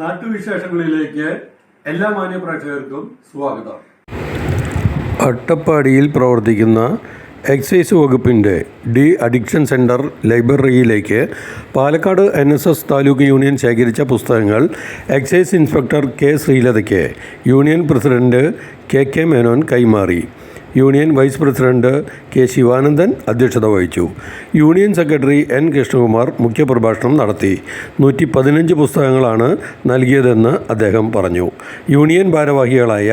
നാട്ടുവിശേഷങ്ങളിലേക്ക് എല്ലാ മാന്യപ്രേക്ഷകർക്കും സ്വാഗതം. അട്ടപ്പാടിയിൽ പ്രവർത്തിക്കുന്ന എക്സൈസ് വകുപ്പിന്റെ de addiction centre ലൈബ്രറിയിലേക്ക് Palakkad N S S taluk union ശേഖരിച്ച പുസ്തകങ്ങൾ excise inspector K ശ്രീലതയ്ക്ക് union president K K Menon കൈമാറി. Union vice president K Sivanandan അധ്യക്ഷത വഹിച്ചു. യൂണിയൻ സെക്രട്ടറി എൻ കൃഷ്ണകുമാർ മുഖ്യപ്രഭാഷണം നടത്തി. നൂറ്റി പതിനഞ്ച് പുസ്തകങ്ങളാണ് നൽകിയതെന്ന് അദ്ദേഹം പറഞ്ഞു. യൂണിയൻ ഭാരവാഹികളായ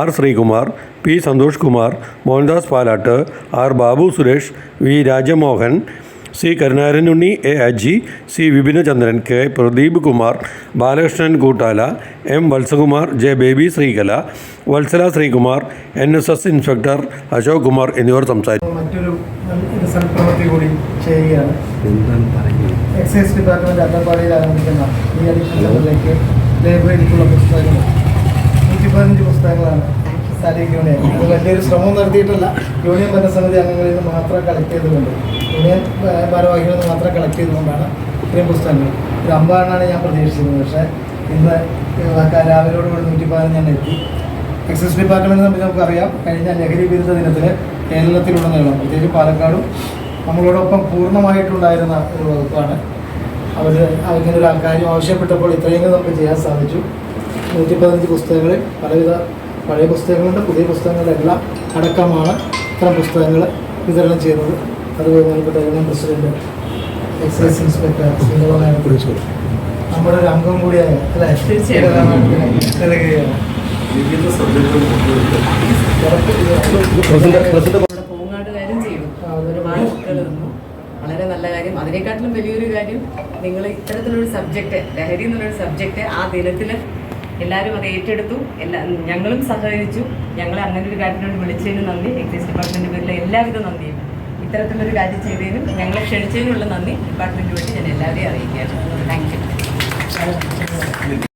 R Sreekumar P Santhosh Kumar Mohandas Palatt R Babu Suresh V Rajamohan C Karunaranunni A Aji C Vipinachandran K Pradeep Kumar Balakrishnan Koottala M Vatsakumar J Baby Sreekala Vatsala Sreekumar N S S inspector Ashok Kumar എന്നിവർ സംസാരിച്ചു. മറ്റൊരു ഒരു സൽപ്രവൃത്തി കൂടി ചെയ്യുകയാണ് excise department അട്ടപ്പാടിയിൽ ആരംഭിക്കുന്ന ഈ addiction സെന്ററിലേക്ക് ലൈബ്രറിക്കുള്ള പുസ്തകങ്ങൾ. നൂറ്റി പതിനഞ്ച് പുസ്തകങ്ങളാണ് താലൂക്ക് യൂണിയൻ. ഇത് വലിയൊരു ശ്രമം നടത്തിയിട്ടല്ല. യൂണിയൻ ഭരണസമിതി അംഗങ്ങളിൽ നിന്ന് മാത്രം കളക്ട് ചെയ്തുകൊണ്ട് യൂണിയൻ ഭാരവാഹികളിൽ നിന്ന് മാത്രം കളക്ട് ചെയ്തുകൊണ്ടാണ് ഇത്രയും പുസ്തകങ്ങൾ. ഒരു അമ്പാടാണ് ഞാൻ പ്രതീക്ഷിച്ചത് പക്ഷേ ഇന്ന് രാവിലോടുകൂടി നൂറ്റി പതിനഞ്ച് ഞാൻ എത്തി. എക്സൈസ് ഡിപ്പാർട്ട്മെന്റ് തമ്മിൽ നമുക്കറിയാം. കഴിഞ്ഞ ലഹരി വിരുദ്ധ ദിനത്തിൽ കേരളത്തിലുടനീളം പ്രത്യേകിച്ച് പാലക്കാടും നമ്മളോടൊപ്പം പൂർണമായിട്ടുണ്ടായിരുന്ന ഒരു വകുപ്പാണ്. അവർ ഇങ്ങനെ ഒരു കാര്യം ആവശ്യപ്പെട്ടപ്പോൾ ഇത്രയെങ്കിലും നമുക്ക് ചെയ്യാൻ സാധിച്ചു. നൂറ്റി പതിനഞ്ച് പുസ്തകങ്ങളിൽ പലവിധ പഴയ പുസ്തകങ്ങളുണ്ട് പുതിയ പുസ്തകങ്ങളെല്ലാം അടക്കമാണ് ഇത്തരം പുസ്തകങ്ങൾ വിതരണം ചെയ്യുന്നത്. അത് ബഹുമാനപ്പെട്ട യൂണിയൻ പ്രസിഡന്റ് എക്സൈസ് ഇൻസ്പെക്ടർ ശ്രീധരനായ കുറിച്ചു നമ്മുടെ ഒരു അംഗം കൂടിയായ അല്ലേ? വളരെ നല്ല കാര്യം. അതിനെക്കാട്ടിലും വലിയൊരു കാര്യം നിങ്ങൾ ഇത്തരത്തിലൊരു സബ്ജക്റ്റ് ലഹരി എന്നുള്ളൊരു സബ്ജക്റ്റ് ആ ദിനത്തിൽ എല്ലാവരും അത് ഏറ്റെടുത്തു. എല്ലാ ഞങ്ങളും സഹകരിച്ചു. ഞങ്ങളെ അങ്ങനെ ഒരു കാര്യത്തിനോട് വിളിച്ചതിന് നന്ദി. എക്സൈസ് ഡിപ്പാർട്ട്മെന്റ് പേരിലെ എല്ലാവിധ നന്ദിയും. ഇത്തരത്തിലൊരു കാര്യം ചെയ്തതിനും ഞങ്ങളെ ക്ഷണിച്ചതിനുള്ള നന്ദി. ഡിപ്പാർട്ട്മെന്റ് വേണ്ടി ഞാൻ എല്ലാവരെയും അറിയിക്കുകയാണ്. Thank you